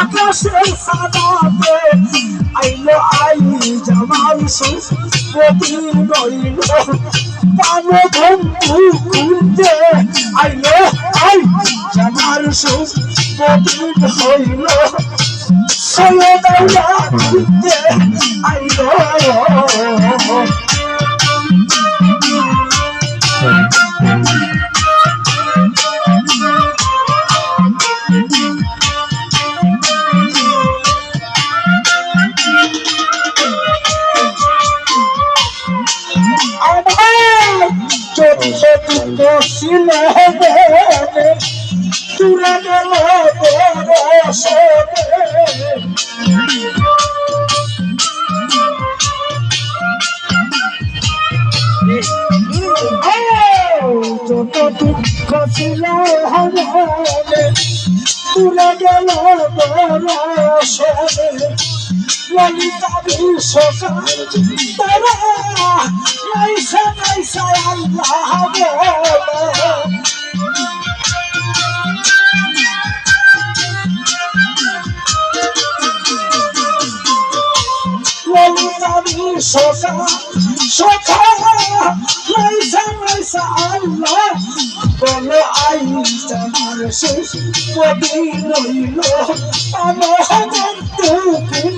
আকাশের সাদাতে আইলো আই জামাল সুপতি রইল পানো বন্ধু খুঁজে আইলো আই জামাল সুপতি হইল সৈয়দাইয়া খুঁজে আইলো আমার ছিল তুলে গেল যত দুঃখ ছিল তুলে গেল ললিতা বিশ্বকা তারা নাইসা নাইসা আল্লাহ বলে ললিতা বিশ্বকা সখা নাইসা নাইসা আল্লাহ বলে আই তোমার শেষ কবি রইল আমার বন্ধু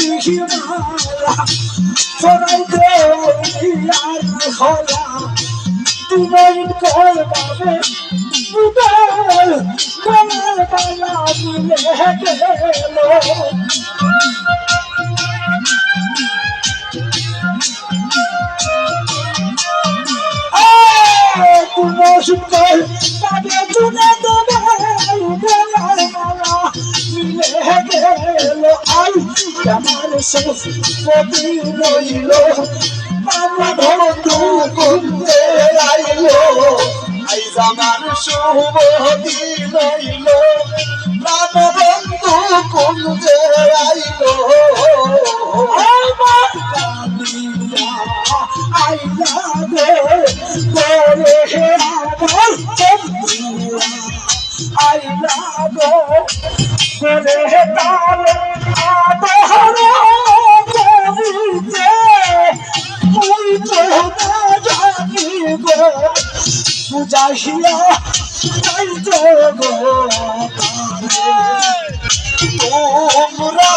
তুমি মিলে গেল তুমি সুন্দর গেল আই আমার শেষ পতি রইল আমার বন্ধু কুন্দে আইলো আই জামার শুভ দিন আইল প্রাণ বন্ধু কুঞ্জে আইল আমার আইলা রে আমার আইলা গো করে তাল আদর করিতে। তুই তো না জানি গো, বুঝাইয়া তাই তো গো তোমরা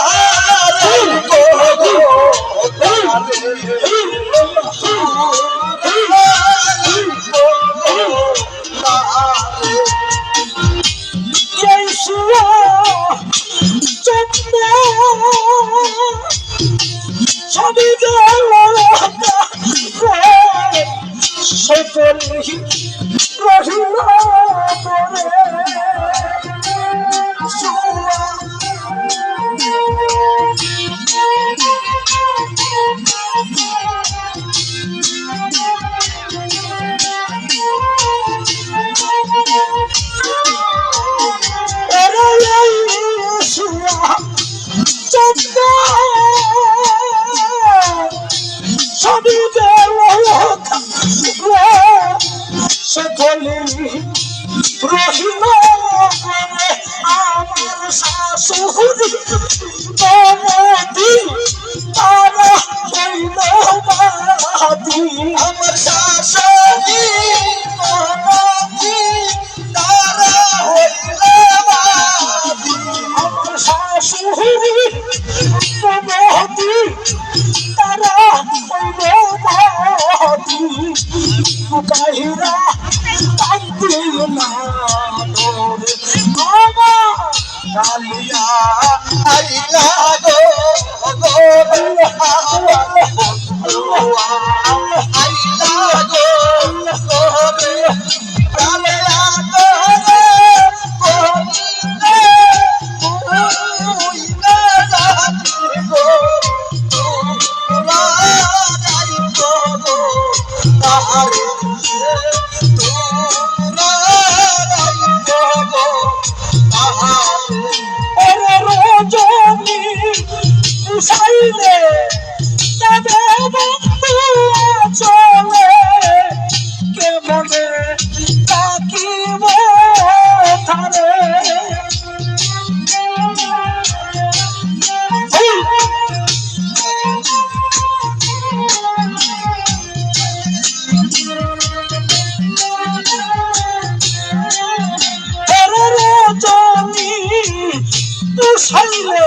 সাইলে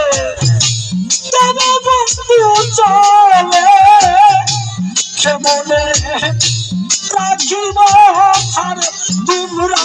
তবে বন্ধু চলে কেমনে রাখিব তোমরা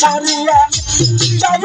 ছাড়িয়া যাব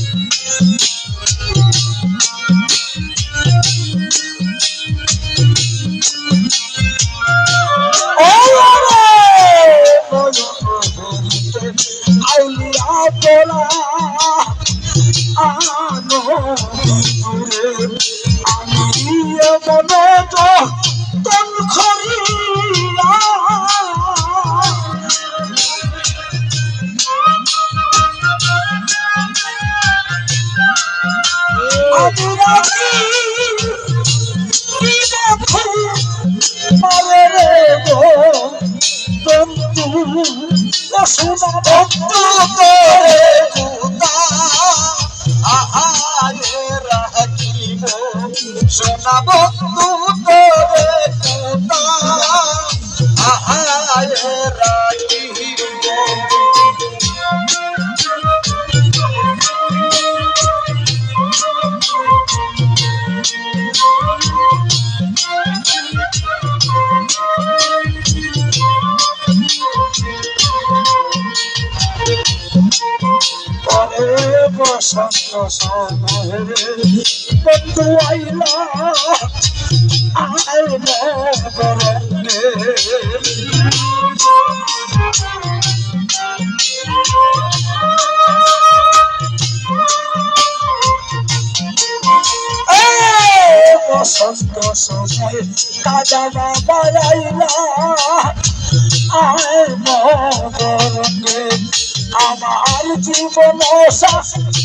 Thank you. সত্য সনরে বন্ধু আইলা আয় মরণে বসন্ত সময় কাজা আমার জীবন শাস্ত্র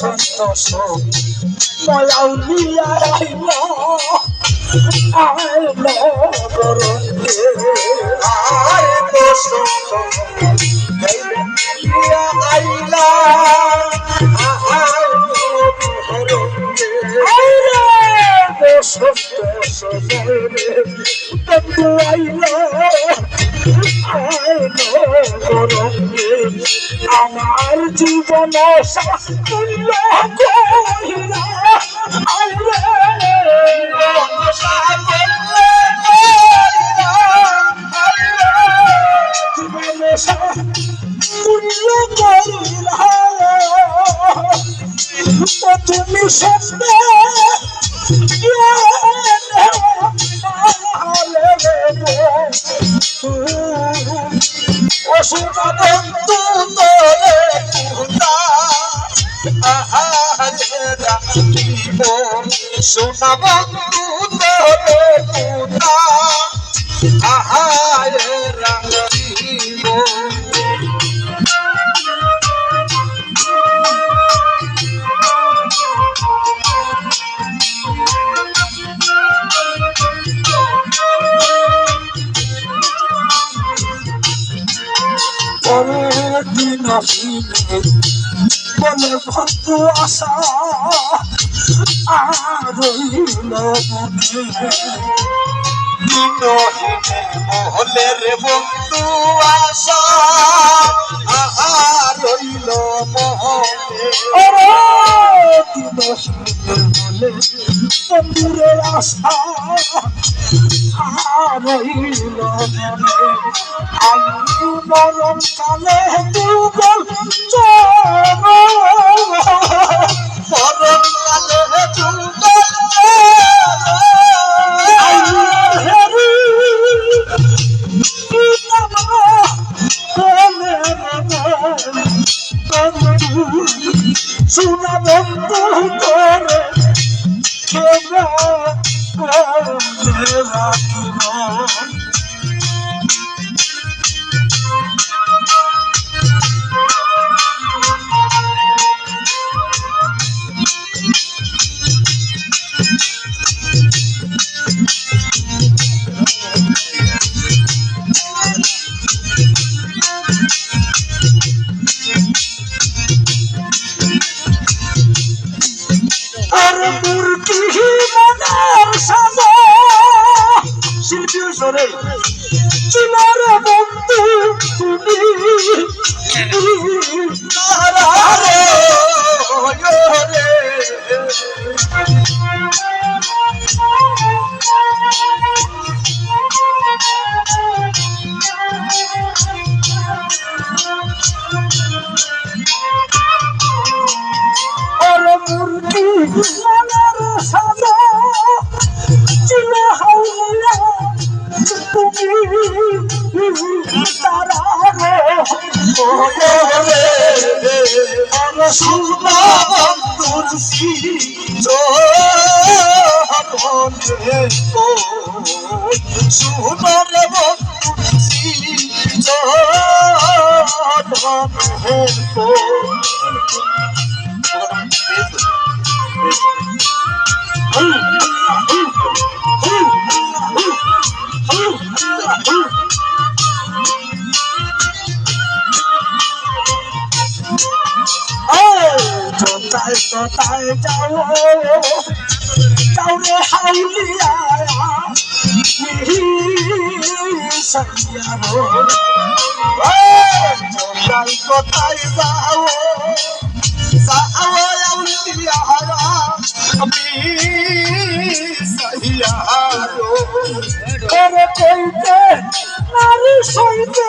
বসন্ত শোক ময়াউলিয়া রাইল আয় নগরঙ্গে আয় বসন্ত গাইলা আইলা বন্ধু আইল আমার জীবন সাফল্য কহিলা দিন আসিবে বলে বন্ধু আশা আর রইল মনে মহলে রে বন্ধু আশা আহা রইল মহলে আশা আর রইল মনে আমি মরণ কালে চরণ ওরে সুনা বন্ধুর সিজো মনে কই শুনো রে বন্ধু কোথায় কোথায় যাও যাও রে হাউলিয়া জঙ্গল কোথায় যাও যাও আউলিয়ারা আমি সহিয়ারো করে কইতে, নারী সইতে।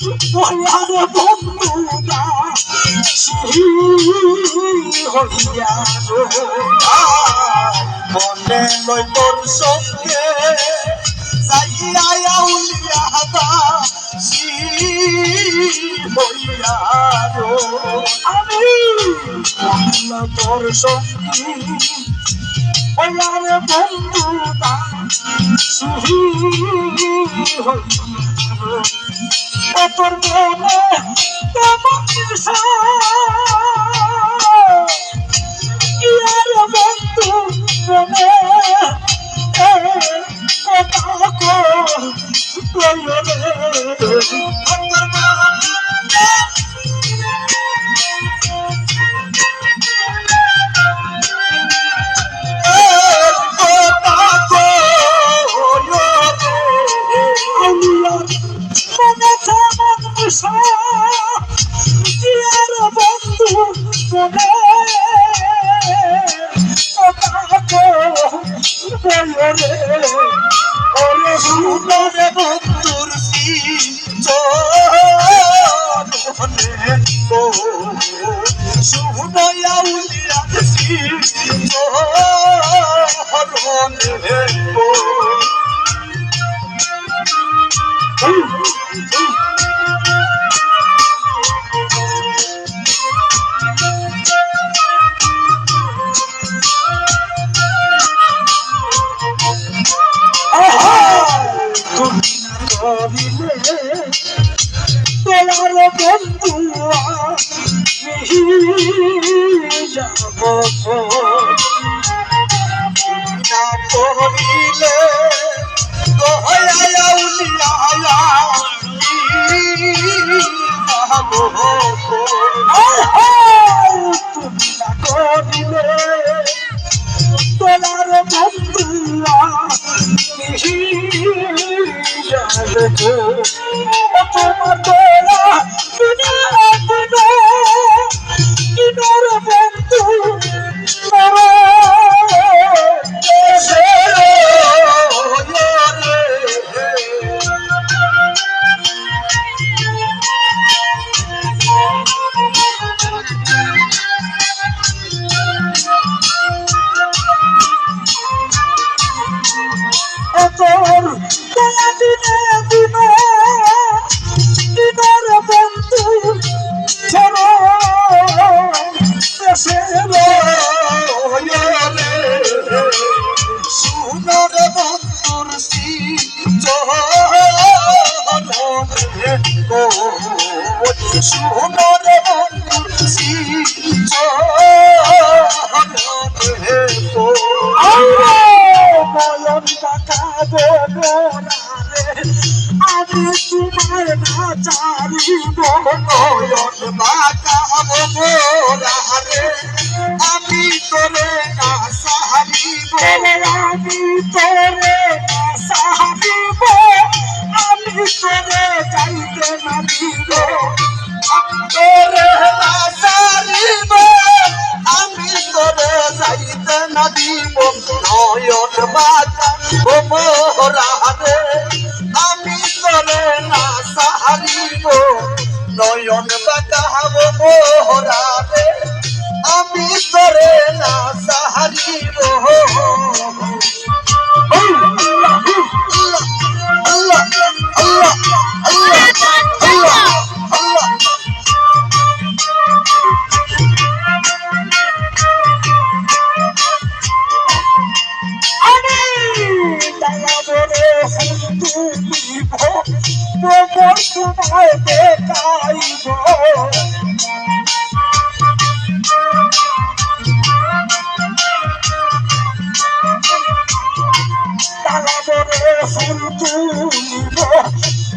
বয়ার বন্ধু না শ্রী হইয়া মনে লই তোর সঙ্গে যাইয়া উলিয়া সি হইয়া আমি তোর সঙ্গী বয়ার বন্ধু ও তোর মনে কেমন ইয়ার বন্ধু মনে কথা কো আলিয়ার তুমি যাব তোমার শুনো মোরা ফুল তুলিব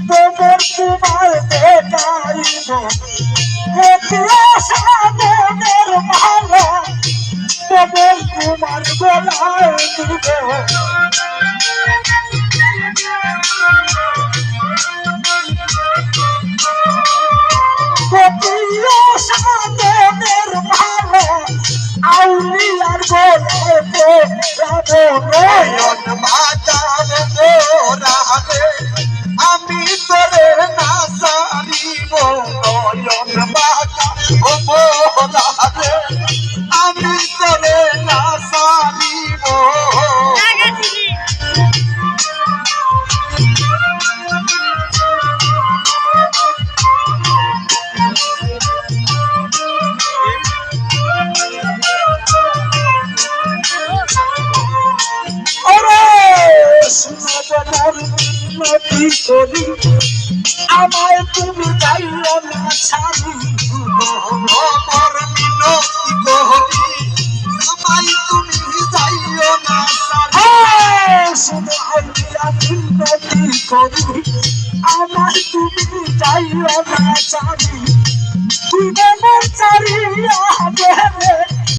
তোমার তোমার দেখাইব সাধনের মালা তোমার তোমার গলায় দিব